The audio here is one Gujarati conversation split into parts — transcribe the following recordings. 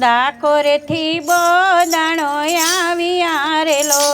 ડાકોરેથી બદાણો આવી આરેલો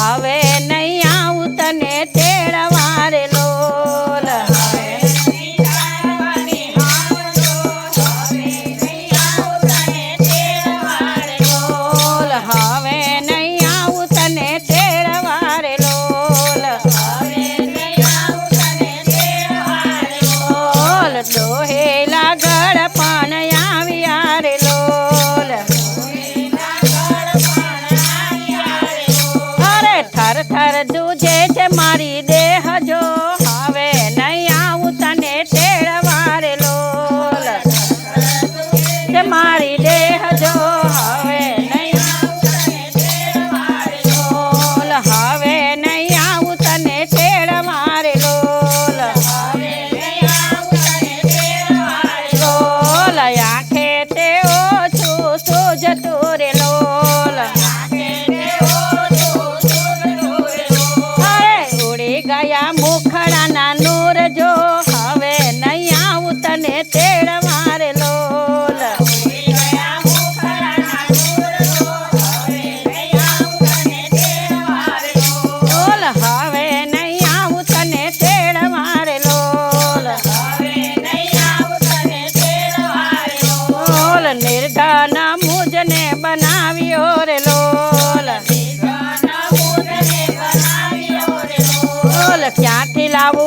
Ah, é. ગયા મોખડાના નોરજો હવે નહીં આવું તને તેડવા ือกจากที่ลาวู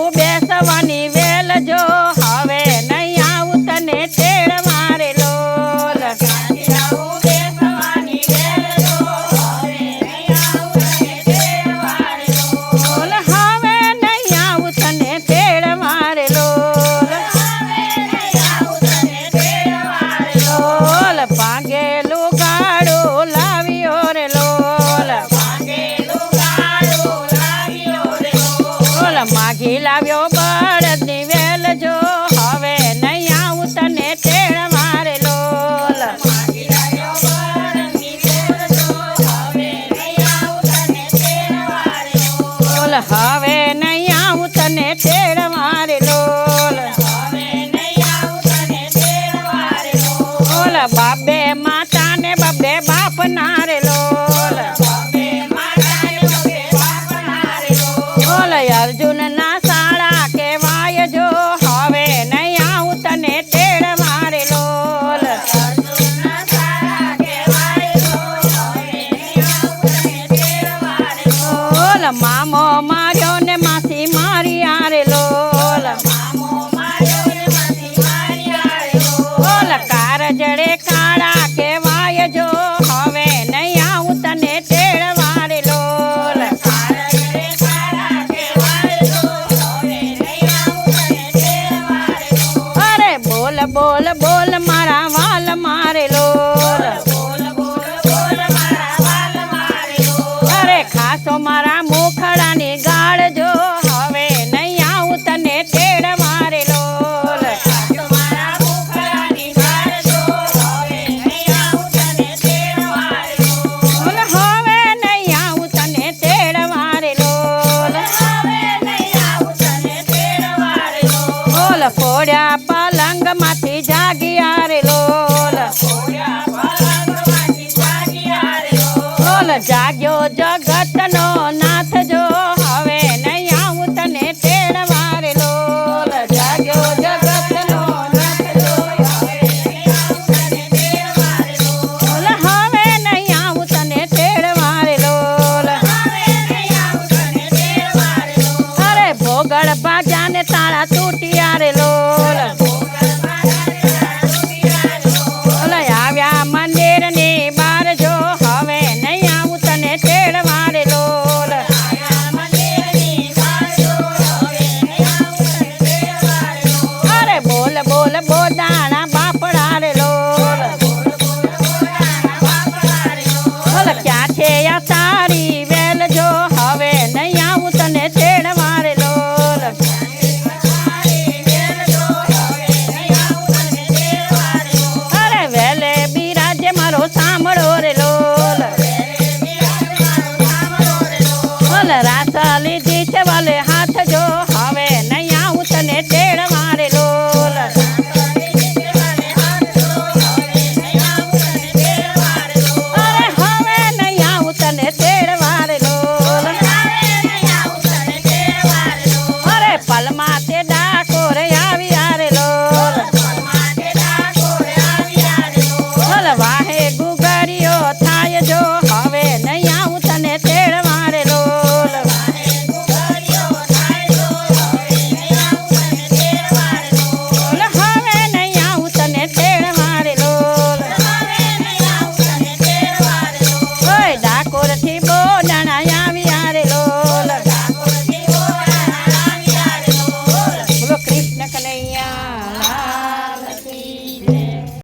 મામો માર્યો ને માસી મારી આરે લોલ ઓલ કાર જડે કાળા કેવાય જો હવે નહીં આવું તને ટેળ વારે લોલ અરે બોલ બોલ બોલ મારા ખોડ્યા પલંગ માથી જાગਿਆ રે લોલ ખોડ્યા પલંગ માથી જાગਿਆ રે લોલ જાગ્યો જગતનો नाथ જો હવે નહિ આવ તને 13 વાર લોલ જાગ્યો જગતનો नाथ જો હવે નહિ આવ તને 13 વાર લોલ હવે નહિ આવ તને 13 વાર લોલ હવે નહિ આવ તને 13 વાર લોલ અરે ભોગળ પાજા ને તારા તૂટીયા